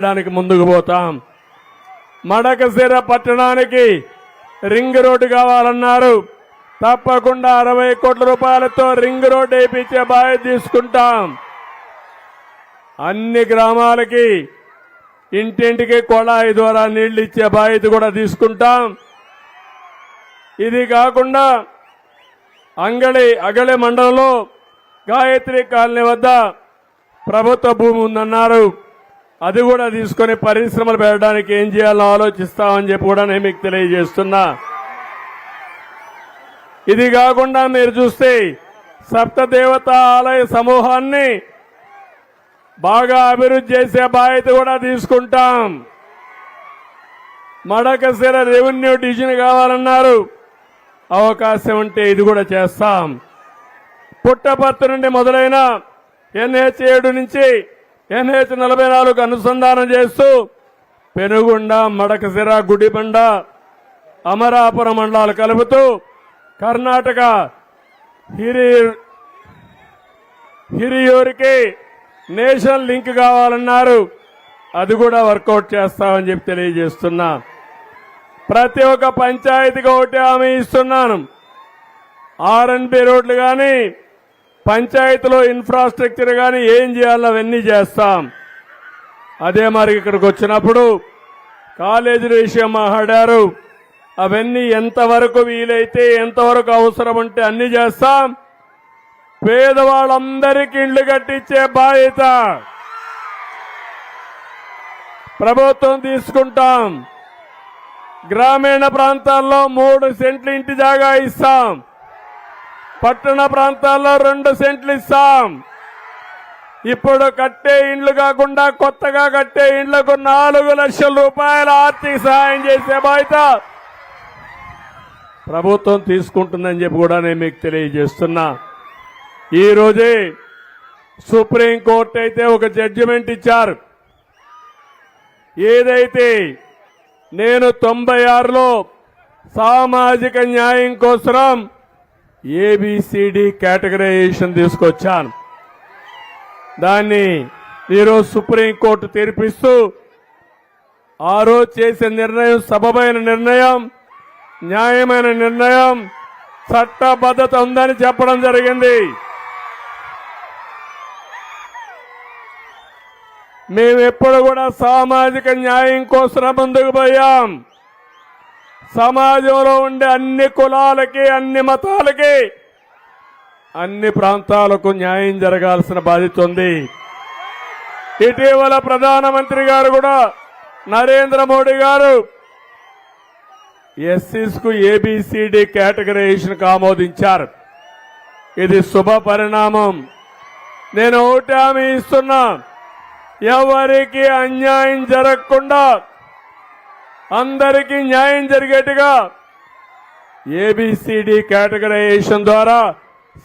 చేయడానికి ముందుకు పోతాం. మడకశిర పట్టణానికి రింగ్ రోడ్డు కావాలన్నారు. తప్పకుండా అరవై కోట్ల రూపాయలతో రింగ్ రోడ్డు వేయించే బాధ్యత తీసుకుంటాం. అన్ని గ్రామాలకి ఇంటింటికి కొళాయి ద్వారా నీళ్ళు ఇచ్చే బాధ్యత కూడా తీసుకుంటాం. ఇది కాకుండా అంగళి అగళి మండలంలో గాయత్రి కాలనీ వద్ద ప్రభుత్వ భూమి ఉందన్నారు. అది కూడా తీసుకొని పరిశ్రమలు పెట్టడానికి ఏం చేయాలో ఆలోచిస్తామని చెప్పి కూడా నేను మీకు తెలియజేస్తున్నా. ఇది కాకుండా మీరు చూస్తే సప్తదేవత ఆలయ సమూహాన్ని బాగా అభివృద్ధి చేసే బాధ్యత కూడా తీసుకుంటాం. మడకశిర రెవెన్యూ డివిజన్ కావాలన్నారు. అవకాశం ఉంటే ఇది కూడా చేస్తాం. పుట్టపర్తి నుండి మొదలైన ఎన్హెచ్ ఏడు నుంచి ఎన్హెచ్ నలభై నాలుగు అనుసంధానం చేస్తూ పెనుగొండ మడకసిర గుడిబండ అమరాపురం మండలాలు కలుపుతూ కర్ణాటక హిరి హిరియూరికి నేషనల్ లింక్ కావాలన్నారు. అది కూడా వర్కౌట్ చేస్తామని చెప్పి తెలియజేస్తున్నా. ప్రతి ఒక్క పంచాయతీకి ఒకటి హామీ ఇస్తున్నాను. ఆర్ఎన్బి రోడ్లు కానీ పంచాయతీలో ఇన్ఫ్రాస్ట్రక్చర్ కానీ ఏం చేయాలో అవన్నీ చేస్తాం. అదే మరి ఇక్కడికి వచ్చినప్పుడు కాలేజీల విషయం మాట్లాడారు. అవన్నీ ఎంతవరకు వీలైతే ఎంతవరకు అవసరం ఉంటే అన్ని చేస్తాం. పేదవాళ్ళందరికీ ఇండ్లు కట్టించే బాధ్యత ప్రభుత్వం తీసుకుంటాం. గ్రామీణ ప్రాంతాల్లో మూడు సెంట్లు ఇంటి జాగా ఇస్తాం. పట్టణ ప్రాంతాల్లో రెండు సెంట్లు ఇస్తాం. ఇప్పుడు కట్టే ఇండ్లు కాకుండా కొత్తగా కట్టే ఇండ్లకు నాలుగు లక్షల రూపాయల ఆర్థిక సహాయం చేసే బాధ్యత ప్రభుత్వం తీసుకుంటుందని చెప్పి కూడా నేను మీకు తెలియజేస్తున్నా. ఈరోజే సుప్రీంకోర్టు అయితే ఒక జడ్జిమెంట్ ఇచ్చారు. ఏదైతే నేను తొంభై ఆరులో సామాజిక న్యాయం కోసం ఏబిసిడి కేటగరైజేషన్ తీసుకొచ్చాను. దాన్ని ఈరోజు సుప్రీంకోర్టు తీర్పిస్తూ ఆ రోజు చేసే నిర్ణయం సబమైన నిర్ణయం న్యాయమైన నిర్ణయం చట్టబద్ధత ఉందని చెప్పడం జరిగింది. మేము ఎప్పుడు కూడా సామాజిక న్యాయం కోసం ముందుకు పోయాం. సమాజంలో ఉండే అన్ని కులాలకి అన్ని మతాలకి అన్ని ప్రాంతాలకు న్యాయం జరగాల్సిన బాధ్యత ఉంది. ఇటీవల ప్రధానమంత్రి గారు కూడా నరేంద్ర మోడీ గారు ఎస్సీస్కు ఏబిసిడి కేటగరైజేషన్ ఆమోదించారు. ఇది శుభ పరిణామం. నేను ఒకటి హామీ ఇస్తున్నా. ఎవరికి అన్యాయం జరగకుండా అందరికీ న్యాయం జరిగేట్టుగా ఏబిసిడి కేటగరైజేషన్ ద్వారా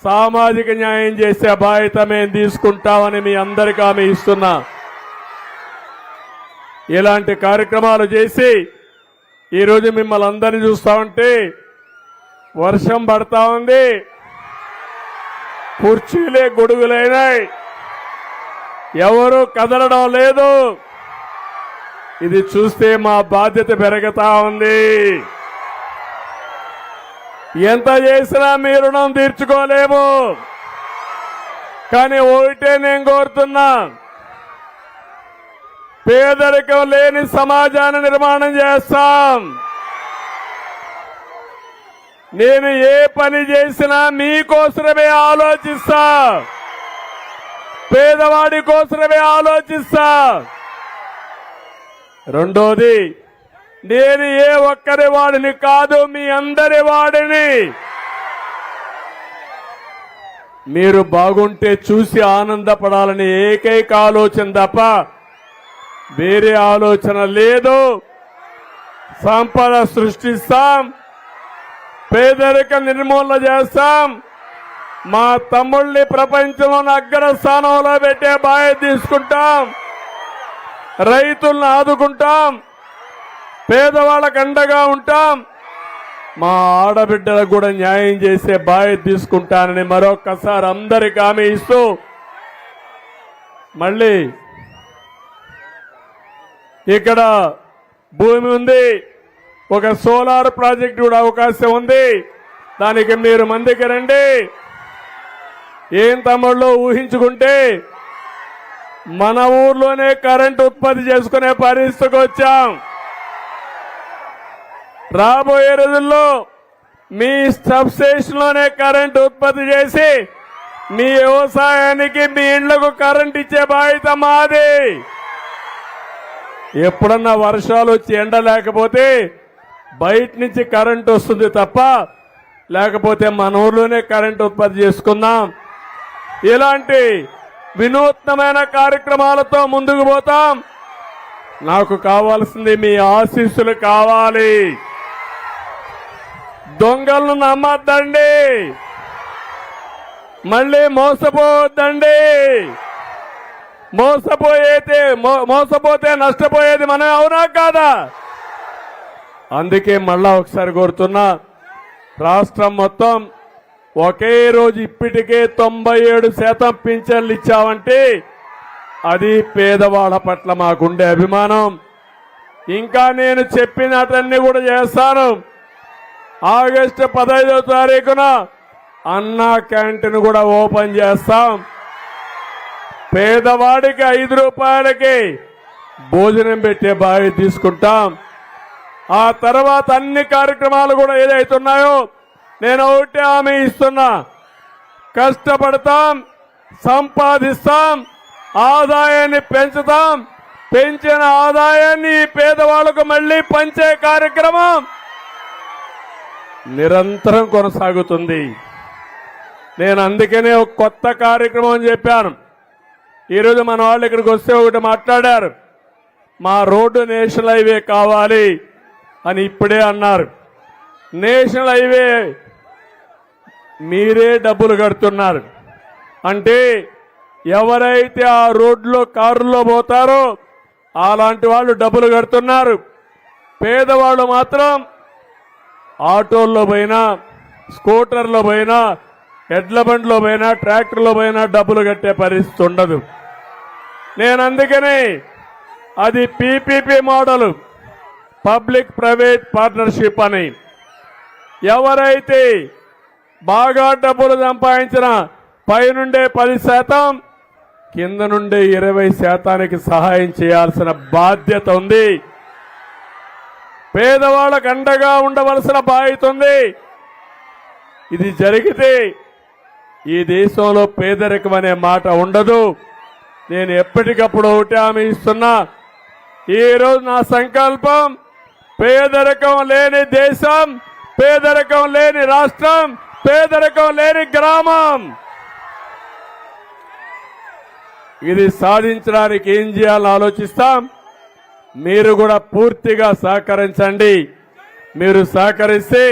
సామాజిక న్యాయం చేసే బాధ్యత మేము తీసుకుంటామని మీ అందరికీ హామీ ఇస్తున్నా. ఇలాంటి కార్యక్రమాలు చేసి ఈరోజు మిమ్మల్ని అందరినీ చూస్తా ఉంటే వర్షం పడతా ఉంది. కుర్చీలే గొడుగులైనాయి. ఎవరు కదలడం లేదు. ఇది చూస్తే మా బాధ్యత పెరుగుతా ఉంది. ఎంత చేసినా మీ రుణం తీర్చుకోలేము. కానీ ఒకటే నేను కోరుతున్నా. పేదరికం లేని సమాజాన్ని నిర్మాణం చేస్తాం. నేను ఏ పని చేసినా మీకోసమే ఆలోచిస్తా. పేదవాడి కోసమే ఆలోచిస్తా. రెండోది నేను ఏ ఒక్కరి వాడిని కాదు మీ అందరి వాడిని. మీరు బాగుంటే చూసి ఆనందపడాలని ఏకైక ఆలోచన తప్ప వేరే ఆలోచన లేదు. సంపద సృష్టిస్తాం పేదరిక నిర్మూలన చేస్తాం. మా తమ్ముళ్ళని ప్రపంచంలోని అగ్ర స్థానంలో పెట్టే బాధ్యత తీసుకుంటాం. రైతులను ఆదుకుంటాం. పేదవాళ్ళకు అండగా ఉంటాం. మా ఆడబిడ్డలకు కూడా న్యాయం చేసే బాధ్యత తీసుకుంటానని మరొక్కసారి అందరికి హామీ ఇస్తూ మళ్ళీ ఇక్కడ భూమి ఉంది. ఒక సోలార్ ప్రాజెక్ట్ కూడా అవకాశం ఉంది. దానికి మీరు మందికి రండి. ఏం తమ్ముళ్ళు ఊహించుకుంటే మన ఊర్లోనే కరెంట్ ఉత్పత్తి చేసుకునే పరిస్థితికి వచ్చాం. రాబోయే రోజుల్లో మీ సబ్స్టేషన్లోనే కరెంట్ ఉత్పత్తి చేసి మీ వ్యవసాయానికి మీ ఇండ్లకు కరెంట్ ఇచ్చే బాధ్యత మాది. ఎప్పుడన్నా వర్షాలు వచ్చి ఎండ లేకపోతే బయట నుంచి కరెంట్ వస్తుంది తప్ప లేకపోతే మన ఊర్లోనే కరెంట్ ఉత్పత్తి చేసుకుందాం. ఇలాంటి వినూత్నమైన కార్యక్రమాలతో ముందుకు పోతాం. నాకు కావాల్సింది మీ ఆశీస్సులు కావాలి. దొంగలను నమ్మద్దండి. మళ్ళీ మోసపోవద్దండి. మోసపోయేతే మో- మోసపోతే నష్టపోయేది మనం అవునా కాదా? అందుకే మళ్ళా ఒకసారి కోరుతున్నా రాష్ట్రం మొత్తం ఒకే రోజు ఇప్పటికే తొంభై ఏడు శాతం పింఛన్లు ఇచ్చామంటే అది పేదవాళ్ళ పట్ల మాకుండే అభిమానం. ఇంకా నేను చెప్పినటన్నీ కూడా చేస్తాను. ఆగస్టు పదహైదో తారీఖున అన్నా క్యాంటీన్ కూడా ఓపెన్ చేస్తాం. పేదవాడికి ఐదు రూపాయలకి భోజనం పెట్టే బావి తీసుకుంటాం. ఆ తర్వాత అన్ని కార్యక్రమాలు కూడా ఏదైతున్నాయో నేను ఒకటే హామీ ఇస్తున్నా. కష్టపడతాం సంపాదిస్తాం ఆదాయాన్ని పెంచుతాం పెంచిన ఆదాయాన్ని పేదవాళ్ళకు మళ్ళీ పంచే కార్యక్రమం నిరంతరం కొనసాగుతుంది. నేను అందుకనే ఒక కొత్త కార్యక్రమం చెప్పాను. ఈరోజు మన వాళ్ళు ఇక్కడికి వస్తే ఒకటి మాట్లాడారు. మా రోడ్డు నేషనల్ హైవే కావాలి అని ఇప్పుడే అన్నారు. నేషనల్ హైవే మీరే డబ్బులు కడుతున్నారు. అంటే ఎవరైతే ఆ రోడ్లో కారులో పోతారో అలాంటి వాళ్ళు డబ్బులు కడుతున్నారు. పేదవాళ్ళు మాత్రం ఆటోల్లో పోయినా స్కూటర్లో పోయినా ఎడ్ల బండ్లో పోయినా ట్రాక్టర్లో పోయినా డబ్బులు కట్టే పరిస్థితి ఉండదు. నేను అందుకని అది PPP model public private partnership అని. ఎవరైతే బాగా డబ్బులు సంపాదించిన పైనుండే పది శాతం కింద నుండే ఇరవై శాతానికి సహాయం చేయాల్సిన బాధ్యత ఉంది. పేదవాళ్ళకు అండగా ఉండవలసిన బాధ్యత ఉంది. ఇది జరిగితే ఈ దేశంలో పేదరికం అనే మాట ఉండదు. నేను ఎప్పటికప్పుడు ఒకటి హామీ ఇస్తున్నా. ఈరోజు నా సంకల్పం పేదరికం లేని దేశం పేదరికం లేని రాష్ట్రం పేదరికం లేని గ్రామం. ఇది సాధించడానికి ఏం చేయాలో ఆలోచిస్తాం. మీరు కూడా పూర్తిగా సహకరించండి. మీరు సహకరిస్తే